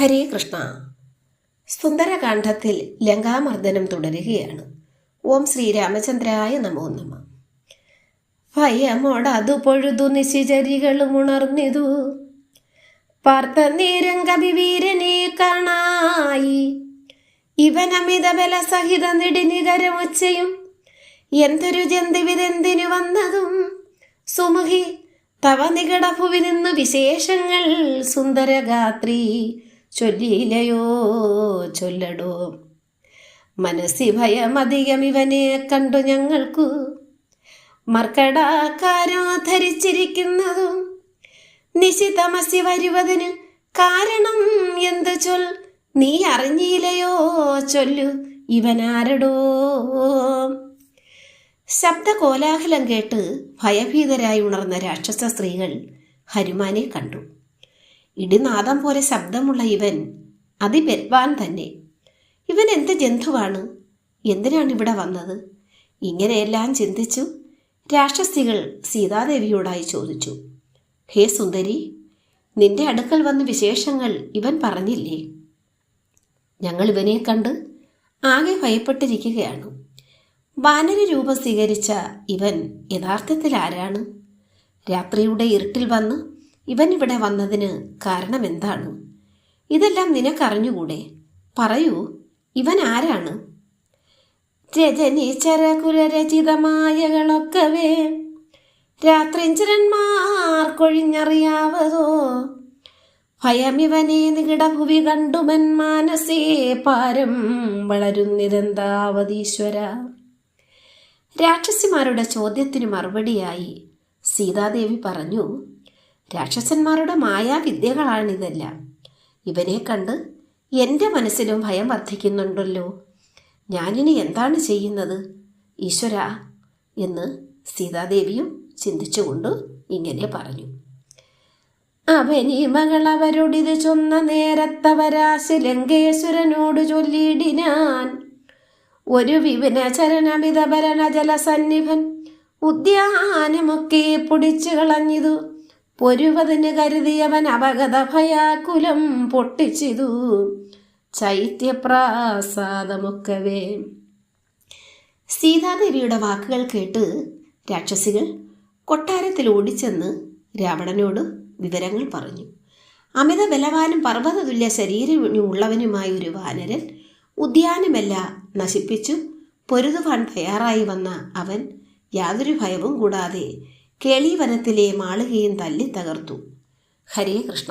ഹരേ കൃഷ്ണ. സുന്ദരകാന്ഡത്തിൽ ലങ്കാമർദ്ദനം തുടരുകയാണ്. ഓം ശ്രീരാമചന്ദ്രായ നമോ നമ. ഭയമോടതു പൊഴുതു നിശിചരികളും ഉണർന്നിതു. പാർത്ത നേരം കവിവീരനെ കാണായി. ഇവനമിത ബല സഹിത നെടിനികരമുച്ചയും എന്തൊരു ജന്തുവിതെന്തിനു വന്നതും. സുമുഖി തവ നികടഭുവി നിന്നു വിശേഷങ്ങൾ സുന്ദരഗാത്രി. ചൊല്ലിയിലയോ ചൊല്ലടോ. മനസ്സി ഭയമധികം ഇവനെ കണ്ടു ഞങ്ങൾക്കു. മർക്കടാക്കാരോ ധരിച്ചിരിക്കുന്നതും നിശിതമസി വരുവതിന് കാരണം എന്ത് ചൊൽ? നീ അറിഞ്ഞില്ലയോ ചൊല്ലു ഇവനാരടോ. ശബ്ദ കോലാഹലം കേട്ട് ഭയഭീതരായി ഉണർന്ന രാക്ഷസ സ്ത്രീകൾ ഹനുമാനെ കണ്ടു. ഇടിനാദം പോലെ ശബ്ദമുള്ള ഇവൻ അതിബെൽവാൻ തന്നെ. ഇവൻ എന്ത് ജന്തുവാണ്? എന്തിനാണ് ഇവിടെ വന്നത്? ഇങ്ങനെയെല്ലാം ചിന്തിച്ചു രാക്ഷസികൾ സീതാദേവിയോടായി ചോദിച്ചു. ഹേ സുന്ദരി നിന്റെ അടുക്കൽ വന്ന വിശേഷങ്ങൾ ഇവൻ പറഞ്ഞില്ലേ? ഞങ്ങൾ ഇവനെ കണ്ട് ആകെ ഭയപ്പെട്ടിരിക്കുകയാണ്. വാനര രൂപം സ്വീകരിച്ച ഇവൻ യഥാർത്ഥത്തിൽ ആരാണ്? രാത്രിയുടെ ഇരുട്ടിൽ വന്ന് ഇവൻ ഇവിടെ വന്നതിന് കാരണം എന്താണ് ഇതെല്ലാം നിനക്കറിഞ്ഞുകൂടെ? പറയൂ ഇവൻ ആരാണ്? രജനീചര കുലരചിതമായകളൊക്കവേ രാത്രിഞ്ചരന്മാർ കൊഴിഞ്ഞറിയാവതോ ഭയമിവനെ നികിടഭുവി കണ്ടുമൻ മാനസേ പാരം വളരുന്നിരന്താവതീശ്വര രാക്ഷസിമാരുടെ ചോദ്യത്തിന് മറുപടിയായി സീതാദേവി പറഞ്ഞു രാക്ഷസന്മാരുടെ മായാവിദ്യകളാണിതെല്ലാം. ഇവരെ കണ്ട് എന്റെ മനസ്സിലും ഭയം വർദ്ധിക്കുന്നുണ്ടല്ലോ. ഞാനിനി എന്താണ് ചെയ്യുന്നത്? ഈശ്വര എന്ന് സീതാദേവിയും ചിന്തിച്ചുകൊണ്ട് ഇങ്ങനെ പറഞ്ഞു. അവനി മകൾ അവരോടിത് ചൊന്ന നേരത്തവരാശി ലങ്കേശ്വരനോട് ചൊല്ലിയിടിനാൻ. ഒരു വിപിനചരണമിതഭരണ ജലസന്നിഭൻ ഉദ്യാനമൊക്കെ പൊടിച്ചു കളഞ്ഞിതു. പൊരുവതിന് കരുതിയവൻ അപകത ഭയാകുലം പൊട്ടിച്ചിതു. ചൈത്യപ്രാസാദമൊക്കവേ. സീതാദേവിയുടെ വാക്കുകൾ കേട്ട് രാക്ഷസികൾ കൊട്ടാരത്തിൽ ഓടിച്ചെന്ന് രാവണനോട് വിവരങ്ങൾ പറഞ്ഞു. അമിത ബലവാനും പർവതതുല്യ ശരീരമുള്ളവനുമായ ഒരു വാനരൻ ഉദ്യാനമല്ല നശിപ്പിച്ചു. പൊരുതുവാൻ തയ്യാറായി വന്ന അവൻ യാതൊരു ഭയവും കൂടാതെ കേളീവനത്തിലെ മാളികയും തല്ലി തകർത്തു. ഹരേ കൃഷ്ണ.